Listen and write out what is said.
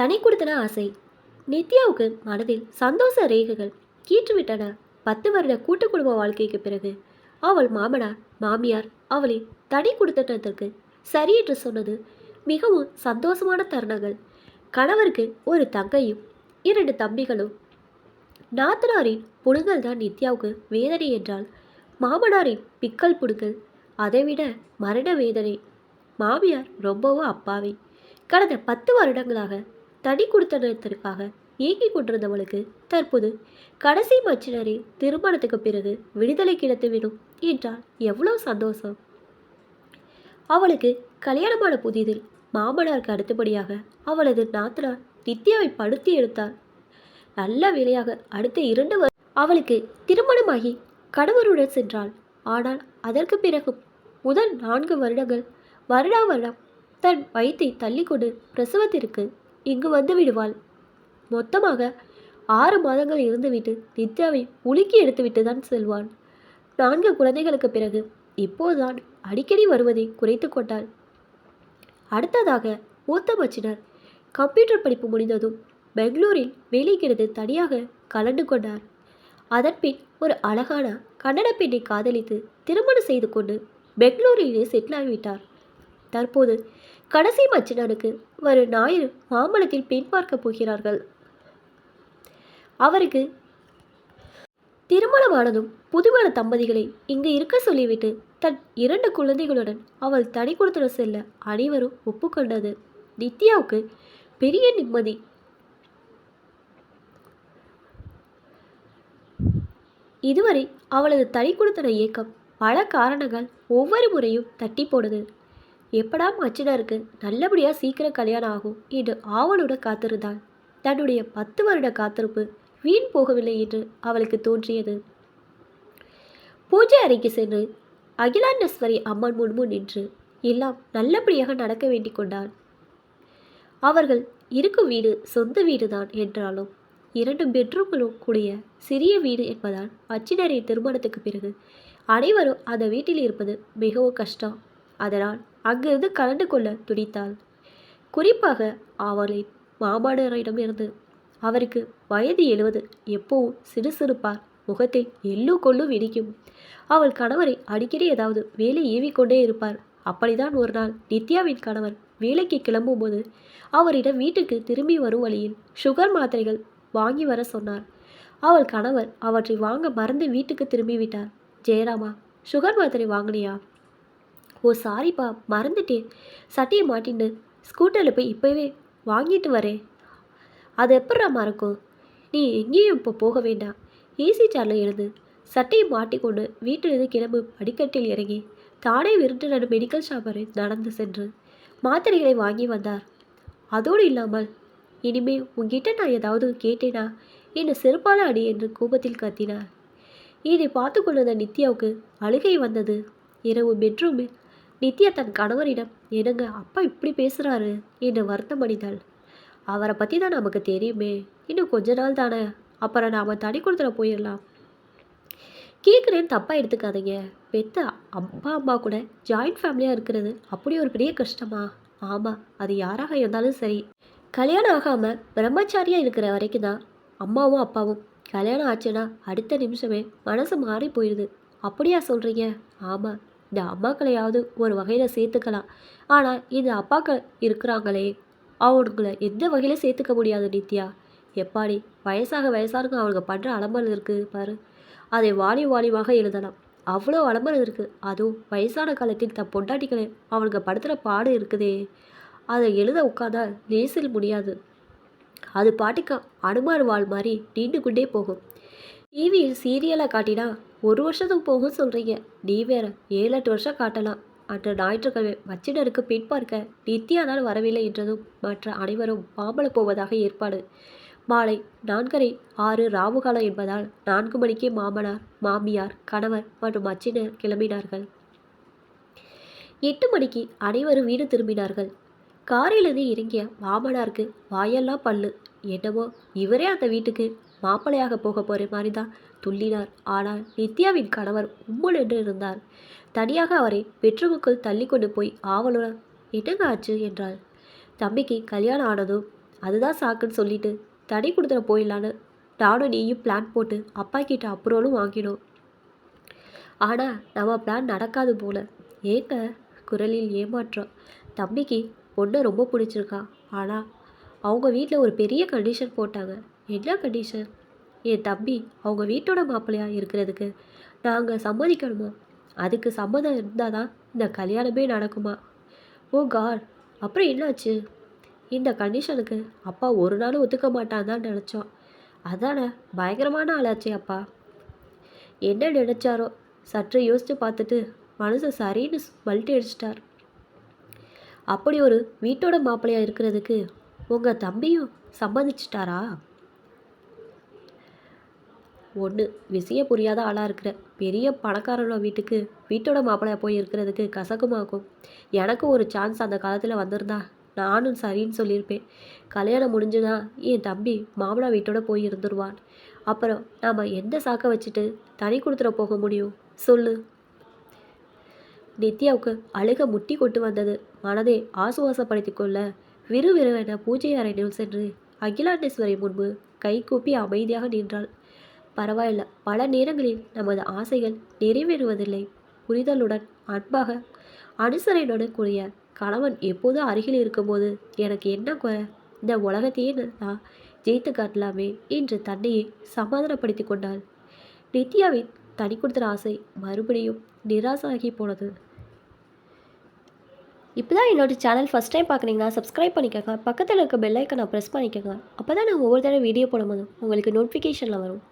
தனி கொடுத்தன ஆசை. நித்யாவுக்கு மனதில் சந்தோஷ ரேகைகள் கீற்றுவிட்டன. பத்து வருட கூட்டு குடும்ப வாழ்க்கைக்கு பிறகு அவள் மாமனார் மாமியார் அவளை தனி கொடுத்தனத்திற்கு சரி என்று சொன்னது மிகவும் சந்தோஷமான தருணங்கள். கணவருக்கு ஒரு தங்கையும் இரண்டு தம்பிகளும். நாத்தனாரின் புடுங்கல் தான் நித்யாவுக்கு வேதனை என்றால் மாமனாரின் பிக்கல் புடுங்கல் அதைவிட மரண வேதனை. மாமியார் ரொம்பவும் அப்பாவி. கடந்த பத்து வருடங்களாக தனி கொடுத்த நேரத்திற்காக ஏங்கி கொண்டிருந்தவளுக்கு தற்போது கடைசி மச்சினரை திருமணத்துக்கு பிறகு விடுதலை கிடைத்துவிடும் என்றால் எவ்வளோ சந்தோஷம். அவளுக்கு கல்யாணமான புதிதில் மாமனாருக்கு அடுத்தபடியாக அவளது நாத்தனார் நித்யாவை படுத்தி எடுத்தார். நல்ல வேலையாக அடுத்த இரண்டு வரு அவளுக்கு திருமணமாகி கணவருடன் சென்றாள். ஆனால் அதற்கு பிறகும் முதல் நான்கு வருடங்கள் வருடா வருடம் தன் வயிற்றை தள்ளிக்கொண்டு பிரசவத்திற்கு இங்கு வந்து விடுவாள். மொத்தமாக ஆறு மாதங்கள் இருந்துவிட்டு நித்யாவை உலுக்கி எடுத்துவிட்டு தான் செல்வான் நான்கு குழந்தைகளுக்கு பிறகு இப்போதுதான் அடிக்கடி வருவதை குறைத்து கொண்டாள். அடுத்ததாக மூத்த மச்சினர் கம்ப்யூட்டர் படிப்பு முடிந்ததும் பெங்களூரில் வேலை தனியாக கலந்து கொண்டார். அதன்பின் ஒரு அழகான கன்னட பெண்ணை காதலித்து திருமணம் செய்து கொண்டு பெங்களூரிலே செட்டில் ஆகிவிட்டார். தற்போது கடைசி மச்சினனுக்கு வரும் ஞாயிறு மாம்பழத்தில் பெண் பார்க்க போகிறார்கள். அவருக்கு திருமணமானதும் புதுமண தம்பதிகளை இங்கு இருக்க சொல்லிவிட்டு தன் இரண்டு குழந்தைகளுடன் அவள் தனி கொடுத்துட செல்ல அனைவரும் ஒப்புக்கொண்டது நித்யாவுக்கு பெரிய நிம்மதி. இதுவரை அவளது தனி கொடுத்தன இயக்கம் பல காரணங்கள் ஒவ்வொரு முறையும் தட்டி போனது. எப்படா மச்சினருக்கு நல்லபடியாக சீக்கிரம் கல்யாணம் ஆகும் என்று ஆவலுடன் காத்திருந்தாள். தன்னுடைய பத்து வருட காத்திருப்பு வீண் போகவில்லை என்று அவளுக்கு தோன்றியது. பூஜை அறைக்கு சென்று அகிலாண்டேஸ்வரி அம்மன் முன்பு நின்று எல்லாம் நல்லபடியாக நடக்க வேண்டிக் கொண்டாள். அவர்கள் இருக்கும் வீடு சொந்த வீடுதான் என்றாலும் இரண்டு பெட்ரூம்களும் கூடிய சிறிய வீடு என்பதால் அச்சினரின் திருமணத்துக்கு பிறகு அனைவரும் அந்த வீட்டில் இருப்பது மிகவும் கஷ்டம். அதனால் அங்கிருந்து கலந்து கொள்ள துடித்தாள். குறிப்பாக அவளை மாமாடரிடமிருந்து அவருக்கு வயது எழுவது. எப்பவும் சிறுசிறுப்பார் முகத்தை எள்ளு கொள்ளு வெடிக்கும் அவள் கணவரை அடிக்கடி ஏதாவது வேலை ஏவிக்கொண்டே இருப்பார் அப்படிதான் ஒரு நாள் நித்யாவின் கணவர் வேலைக்கு கிளம்பும்போது அவரிடம் வீட்டுக்கு திரும்பி வரும் வழியில் சுகர் மாத்திரைகள் வாங்கி வர சொன்னார். அவள் கணவர் அவற்றை வாங்க மறந்து வீட்டுக்கு திரும்பி விட்டார். ஜெயராமா சுகர் மாத்திரை வாங்கினியா? ஓ சாரிப்பா மறந்துட்டேன். சட்டையை மாட்டின்னு ஸ்கூட்டரில் போய் இப்போவே வாங்கிட்டு வரேன். அது எப்படா மறக்கும்? நீ எங்கேயும் இப்போ போக வேண்டாம். ஏசி சேரில் எழுந்து சட்டையை மாட்டிக்கொண்டு வீட்டிலிருந்து கிளம்பு படிக்கட்டில் இறங்கி தானே விருட்டு மெடிக்கல் ஷாப் வரை நடந்து சென்று மாத்திரைகளை வாங்கி வந்தார். அதோடு இல்லாமல் இனிமே உங்ககிட்ட நான் ஏதாவது கேட்டேனா? என்னை செருப்பால அடி என்று கோபத்தில் கத்தினார். இதை பார்த்து கொண்டிருந்த நித்யாவுக்கு அழுகை வந்தது. இரவு பெட்ரூமில் நித்யா தன் கணவரிடம் என்னங்க அப்பா இப்படி பேசுகிறாரு என்று வருத்தம் அடைந்தாள். அவரை பற்றி தான் நமக்கு தெரியுமே. இன்னும் கொஞ்ச நாள் தானே. அப்புறம் நாம் தனி கொடுத்துட போயிடலாம். கேட்குறேன்னு தப்பாக எடுத்துக்காதீங்க. பெத்த அப்பா அம்மா கூட ஜாயிண்ட் ஃபேமிலியாக இருக்கிறது அப்படி ஒரு பெரிய கஷ்டமா? ஆமாம் அது யாராக இருந்தாலும் சரி. கல்யாணம் ஆகாமல் பிரம்மச்சாரியாக இருக்கிற வரைக்கும் தான் அம்மாவும் அப்பாவும் கல்யாணம் ஆச்சுன்னா அடுத்த நிமிஷமே மனசு மாறி போயிடுது. அப்படியா சொல்கிறீங்க ஆமாம் இந்த அம்மாக்களையாவது ஒரு வகையில் சேர்த்துக்கலாம். ஆனால் இந்த அப்பாக்கள் இருக்கிறாங்களே அவனுங்களை எந்த வகையில் சேர்த்துக்க முடியாது நித்யா? எப்பாடி வயசாக வயசாருங்க அவங்க பண்ணுற அலம்பல் இருக்குது பாரு. அதை வாலி வாலியமாக எழுதலாம். அவ்வளோ அலம்பல் இருக்குது அதுவும் வயசான காலத்தில் தன் பொண்டாட்டிகளை அவனுங்க படுத்துகிற பாடு இருக்குதே. அதை எழுத உட்காந்தா நேசில் முடியாது. அது பாட்டுக்கு அனுமார் வாழ் மாதிரி நீண்டு கொண்டே போகும் டிவியில் சீரியலாக காட்டினா ஒரு வருஷத்துக்கு போகும் சொல்கிறீங்க நீ வேற ஏழு எட்டு வருஷம் காட்டலாம். அன்று ஞாயிற்றுக்கிழமை வச்சிடருக்கு பின்பார்க்க பார்க்க வரவில்லை என்றதும் மற்ற அனைவரும் மாம்பழம் போவதாக ஏற்பாடு. மாலை நான்கரை ஆறு ராவுகாலம் என்பதால் நான்கு மணிக்கே மாமனார் மாமியார் கணவர் மற்றும் அச்சினர் கிளம்பினார்கள். எட்டு மணிக்கு அனைவரும் வீடு திரும்பினார்கள். காரிலிருந்து இறங்கிய மாமனாருக்கு வாயெல்லாம் பல்லு. என்னமோ இவரே அந்த வீட்டுக்கு மாப்பிள்ளையாக போக போகிற மாதிரி தான் துள்ளினார். ஆனால் நித்யாவின் கணவர் உம்முள் என்று இருந்தார். தனியாக அவரை பெட்ரூமுக்குள் தள்ளி கொண்டு போய் ஆவலுடன் என்னங்க ஆச்சு என்றாள். தம்பிக்கு கல்யாணம் ஆனதும் அதுதான் சாக்குன்னு சொல்லிட்டு தனி கொடுத்துட போயிடலான்னு நானும் நீயும் பிளான் போட்டு அப்பா கிட்ட அப்ரூவலும் வாங்கினோம். ஆனால் நம்ம பிளான் நடக்காது போல. ஏங்க? குரலில் ஏமாற்றம். தம்பிக்கு பொண்ணை ரொம்ப பிடிச்சிருக்கா. ஆனால் அவங்க வீட்டில் ஒரு பெரிய கண்டிஷன் போட்டாங்க. என்ன கண்டிஷன் என் தம்பி அவங்க வீட்டோட மாப்பிள்ளையாக இருக்கிறதுக்கு. நாங்கள் சம்மதிக்கணுமா? அதுக்கு சம்மதம் இருந்தால் தான் இந்த கல்யாணமே நடக்குமா? ஓ காட் அப்புறம் என்னாச்சு? இந்த கண்டிஷனுக்கு அப்பா ஒரு நாள் ஒத்துக்க மாட்டான் தான் நினச்சோம். அதானே பயங்கரமான ஆளாச்சே அப்பா. என்ன நினச்சாரோ? சற்று யோசித்து பார்த்துட்டு மனசு சரின்னு மல்ட்டி அடிச்சிட்டார். அப்படி ஒரு வீட்டோட மாப்பிள்ளையாக இருக்கிறதுக்கு உங்கள் தம்பியும் சம்மதிச்சிட்டாரா? ஒன்று விஷயம் புரியாத ஆளாக இருக்கிற பெரிய பணக்காரனோட வீட்டுக்கு வீட்டோட மாப்பிள்ளைய போய் இருக்கிறதுக்கு கசக்குமாக்கும் எனக்கு ஒரு சான்ஸ் அந்த காலத்தில் வந்திருந்தா நானும் சரின்னு சொல்லியிருப்பேன். கல்யாணம் முடிஞ்சுனா என் தம்பி மாமனா வீட்டோட போய் இருந்துருவான். அப்புறம் நாம் எந்த சாக்கை வச்சுட்டு தனி கொடுத்துட போக முடியும்? சொல்லு. நித்யாவுக்கு அழுக முட்டி கொட்டு வந்தது. மனதை ஆசுவாசப்படுத்திக் கொள்ள விறுவிறுவென பூஜை அறையினுள் சென்று அகிலாண்டேஸ்வரி முன்பு கைகூப்பி அமைதியாக நின்றாள். பரவாயில்ல. பல நேரங்களில் நமது ஆசைகள் நிறைவேறுவதில்லை. புரிதலுடன் அன்பாக அனுசரணையுடன் கூடிய கணவன் எப்போதும் அருகில் இருக்கும்போது எனக்கு என்ன குறை? இந்த உலகத்தையே நான் ஜெயித்து காட்டலாமே என்று தன்னையே சமாதானப்படுத்தி கொண்டாள். நித்யாவின் தனி கொடுத்த ஆசை மறுபடியும் நிராசாகி போனது. இப்போ தான் என்னோட சேனல் ஃபஸ்ட் டைம் பார்க்குறீங்கன்னா சப்ஸ்கிரைப் பண்ணிக்கோங்க. பக்கத்தில் இருக்க பெல் ஐக்கனை ப்ரெஸ் பண்ணிக்கோங்க. அப்போ தான் நான் ஒவ்வொரு தடவை வீடியோ போடும்போது உங்களுக்கு நோட்டிஃபிகேஷனில் வரும்.